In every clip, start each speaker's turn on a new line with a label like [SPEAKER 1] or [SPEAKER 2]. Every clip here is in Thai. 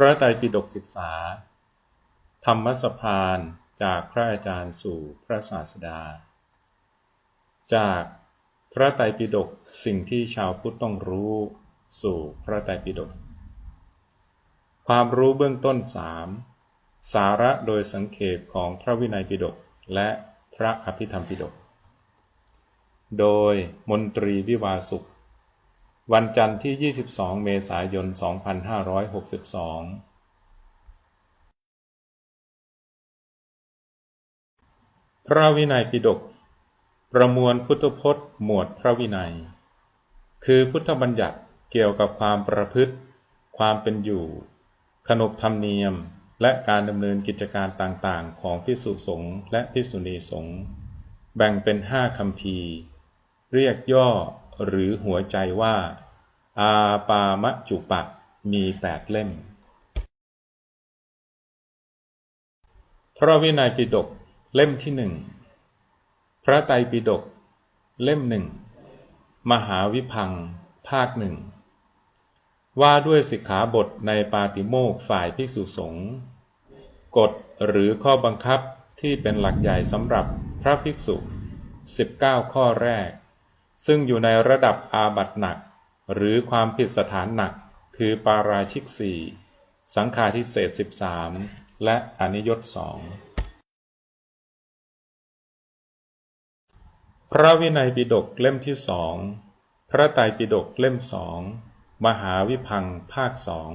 [SPEAKER 1] พระไตรปิฎกศึกษา ธรรมสภานจากพระอาจารย์สู่พระศาสดา จากพระไตรปิฎกสิ่งที่ชาวพุทธต้องรู้สู่พระไตรปิฎกความรู้เบื้องต้นสามสาระโดยสังเขปของพระวินัยปิฎกและพระอภิธรรมปิฎกโดยมนตรีวิวาสุข วันจันทร์ที่ 22 เมษายน 2562พระวินัยปิฎกประมวลพุทธพจน์ หมวดพระวินัย คือพุทธบัญญัติเกี่ยวกับความประพฤติ ความเป็นอยู่ ขนบธรรมเนียมและการดำเนินกิจการต่างๆ ของพิสุสงฆ์และพิสุณีสงฆ์แบ่งเป็นห้าคำพีเรียกย่อหรือหัวใจว่า อาปามะจุปะมีแปดเล่ม พระวินัยปิฎกเล่มที่หนึ่ง พระไตรปิฎกเล่มหนึ่ง มหาวิพัง ภาคหนึ่ง ว่าด้วยสิกขาบทในปาติโมกฝ่ายภิกษุสงฆ์ กฎหรือข้อบังคับที่เป็นหลักใหญ่สำหรับพระภิกษุ 19 ข้อแรก ซึ่งอยู่ในระดับอาบัตหนัก หรือความผิดสถานหนัก คือปาราชิกสี่สังฆาทิเศษสิบสามและอนิยตสองพระวินัยปิฎกเล่มที่สอง พระไตรปิฎกเล่มสอง มหาวิพังภาคสอง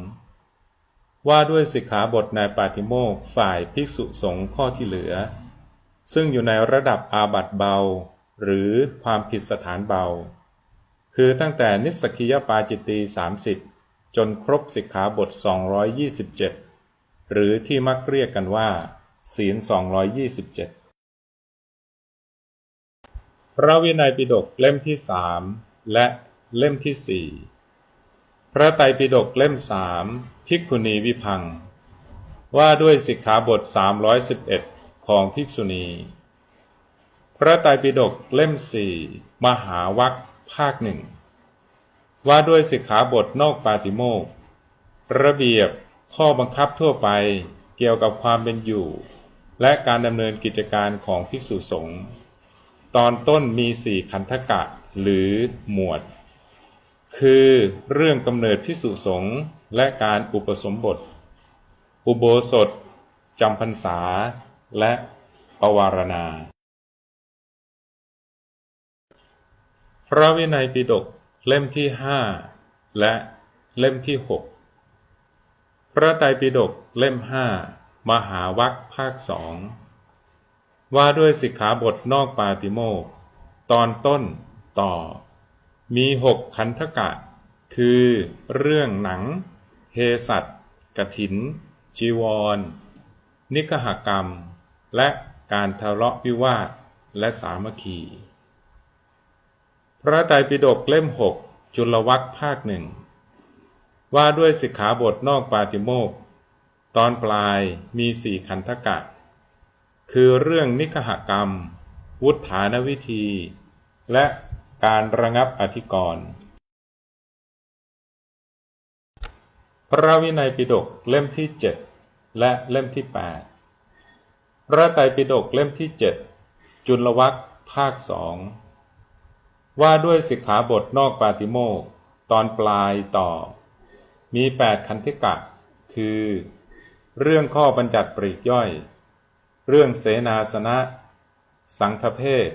[SPEAKER 1] ว่าด้วยสิกขาบทในปาติโมกฝ่ายภิกษุสงฆ์ข้อที่เหลือ ซึ่งอยู่ในระดับอาบัตเบา หรือความผิดสถานเบา คือตั้งแต่นิสกิยปาจิตตี30 จนครบสิกขาบท 227 หรือที่มักเรียกกันว่า ศีล 227 พระวินัยปิฎกเล่มที่สามและเล่มที่สี่พระไตรปิฎกเล่มสามภิกขุณีวิพัง ว่าด้วยสิกขาบท 311 ของภิกษุณี พระไตรปิฎกเล่มสี่มหาวัค ภาคหนึ่งว่าด้วยสิกขาบทนอกปาติโมกระเบียบข้อบังคับทั่วไปเกี่ยวกับความเป็นอยู่ และการดำเนินกิจการของภิกษุสงฆ์ตอนต้นมีสี่ขันธกะหรือหมวด คือเรื่องกำเนิดภิกษุสงฆ์และการอุปสมบท อุโบสถจำพรรษา และปวารณา ระวินัยปิฎกเล่มที่ห้าและเล่มที่หกพระไตรปิฎกเล่มห้ามหาวัคภาคสองว่าด้วยสิกขาบทนอกปาติโมกตอนต้นต่อ มีหกขันธกะ คือเรื่องหนังเฮสัตกถิน จีวร นิกหกรรม และการทะเลาะวิวาทและสามัคคี พระไตรปิฎกเล่มหกจุลวัคภาคหนึ่งว่าด้วยสิกขาบทนอกปาติโมกตอนปลายมีสี่ขันธกะ คือเรื่องนิคหกรรม วุฒานวิธี และการระงับอธิกรณ์พระวินัยปิฎกเล่มที่เจ็ดและเล่มที่แปดพระไตรปิฎกเล่มที่เจ็ดจุลวัคภาคสอง ว่าด้วยสิกขาบทนอกปาติโมกตอนปลายต่อ มีแปดคันธิกะ คือ เรื่องข้อบัญญัติปรีกย่อย เรื่องเสนาสนะ สังฆเพศ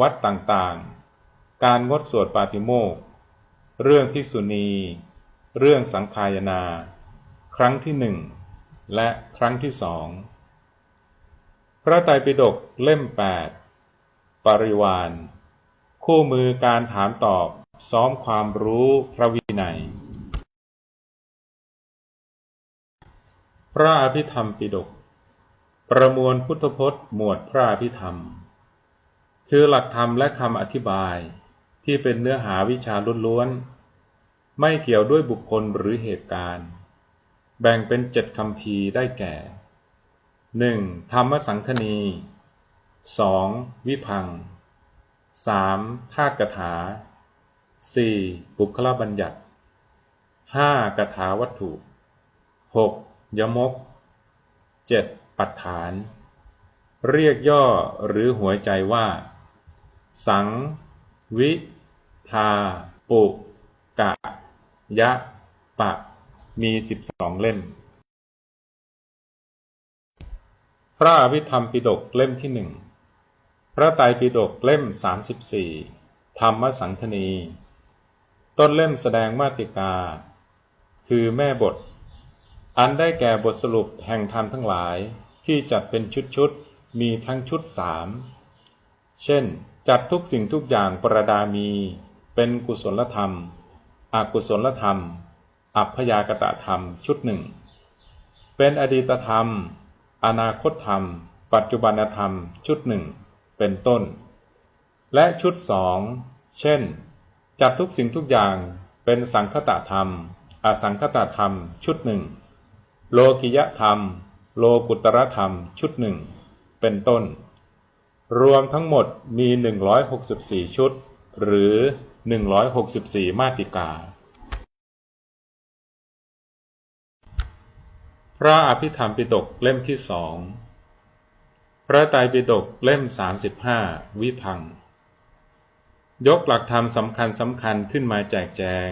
[SPEAKER 1] วัดต่างๆ การงดสวดปาติโมกเรื่องพิสุณี เรื่องสังขายนา ครั้งที่หนึ่งและครั้งที่สอง พระไตรปิฎกเล่มแปดปริวาน คู่มือการถามตอบ ซ้อมความรู้พระวินัย พระอภิธรรมปิฎกประมวลพุทธพจน์หมวดพระอภิธรรม คือหลักธรรมและคำอธิบายที่เป็นเนื้อหาวิชาล้วนๆไม่เกี่ยวด้วยบุคคลหรือเหตุการณ์ แบ่งเป็นเจ็ดคำพีได้แก่ 1. ธรรมสังคณี 2. วิพัง สามธาตุกถาสี่บุคลบัญญัติห้ากถาวัตถุ 6. ยมก 7. ปัฏฐาน เรียกย่อหรือหัวใจว่า สัง วิทาปุกะ ยะ ปะ มีสิบสองเล่ม พระอภิธรรมปิฎกเล่มที่หนึ่ง พระไตรปิฎกเล่มสามสิบสี่ธรรมสังคณี ต้นเล่มแสดงมาติกา คือแม่บท อันได้แก่บทสรุปแห่งธรรมทั้งหลายที่จัดเป็นชุดๆ มีทั้งชุดสามเช่น จัดทุกสิ่งทุกอย่างประดามี เป็นกุศลธรรม อกุศลธรรม อัพยากตะธรรมชุดหนึ่ง เป็นอดีตธรรม อนาคตธรรม ปัจจุบันธรรมชุดหนึ่ง เป็นต้น และชุดสองเช่น จัดทุกสิ่งทุกอย่างเป็นสังคตธรรม อสังคตธรรมชุดหนึ่ง โลกิยธรรม โลกุตรธรรมชุดหนึ่ง เป็นต้น รวมทั้งหมดมี 164 ชุด หรือ 164 มาติกา พระอภิธรรมปิฎกเล่มที่สอง พระไตรปิฎกเล่ม 35 วิพัง ยกหลักธรรมสำคัญสำคัญขึ้นมาแจกแจง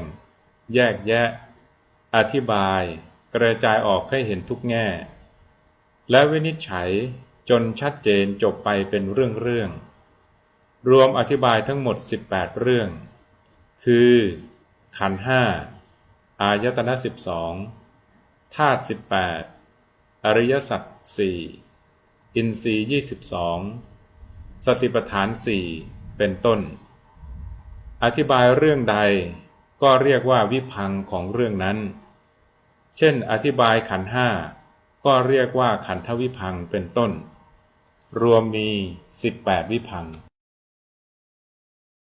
[SPEAKER 1] แยกแยะ อธิบาย กระจายออกให้เห็นทุกแง่ และวินิจฉัยจนชัดเจนจบไปเป็นเรื่องเรื่อง รวมอธิบายทั้งหมด 18 เรื่อง คือ ขันห้าอายตนะสิบสองธาตุสิบแปดอริยสัจสี่ อินทรีย์ยี่สิบสองสติปัฏฐานสี่เป็นต้น อธิบายเรื่องใดก็เรียกว่าวิพังของเรื่องนั้น เช่น อธิบายขันห้าก็เรียกว่าขันทวิพังเป็นต้น รวมมี 18 วิพัง์